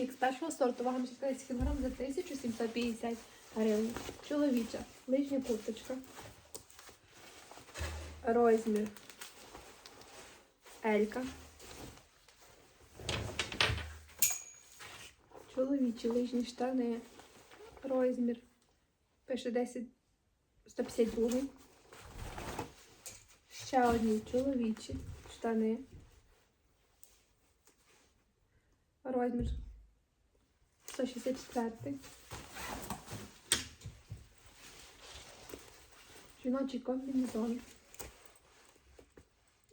мікс першого сорту, вага 10 кг за 1750 гривень. Чоловіча, лижня курточка. Розмір. Елька. Чоловічі лижні штани. Розмір. Пише 10 152. Ще одні чоловічі штани. Розмір 164. Жіночий комбінезон.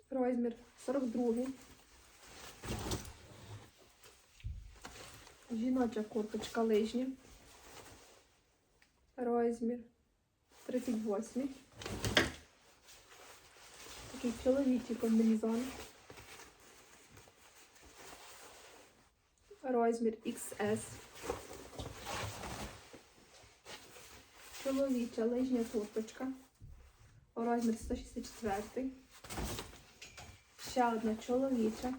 Розмір 42. Жіноча курточка лижня. Розмір 38. Такий чоловічий комбінезон. Розмір XS. Чоловіча лижня курточка. Розмір 164. Ще одна чоловіча.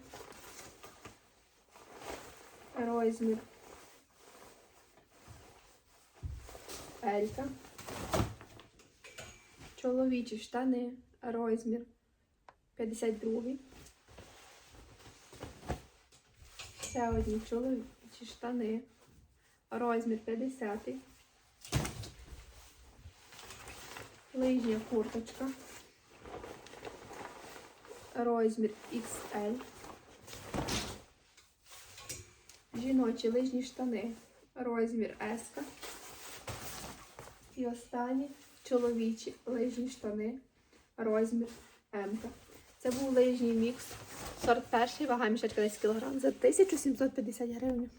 Розмір. Елька. Чоловічі штани. Розмір 52. Ще одні чоловічі штани. Розмір 50. Лижня курточка. Розмір XL. Жіночі лижні штани. Розмір S. І останні чоловічі лижні штани. Розмір М. Це був лижній мікс. Сорт перший, вага мішечка десь кілограм за 1750 гривень.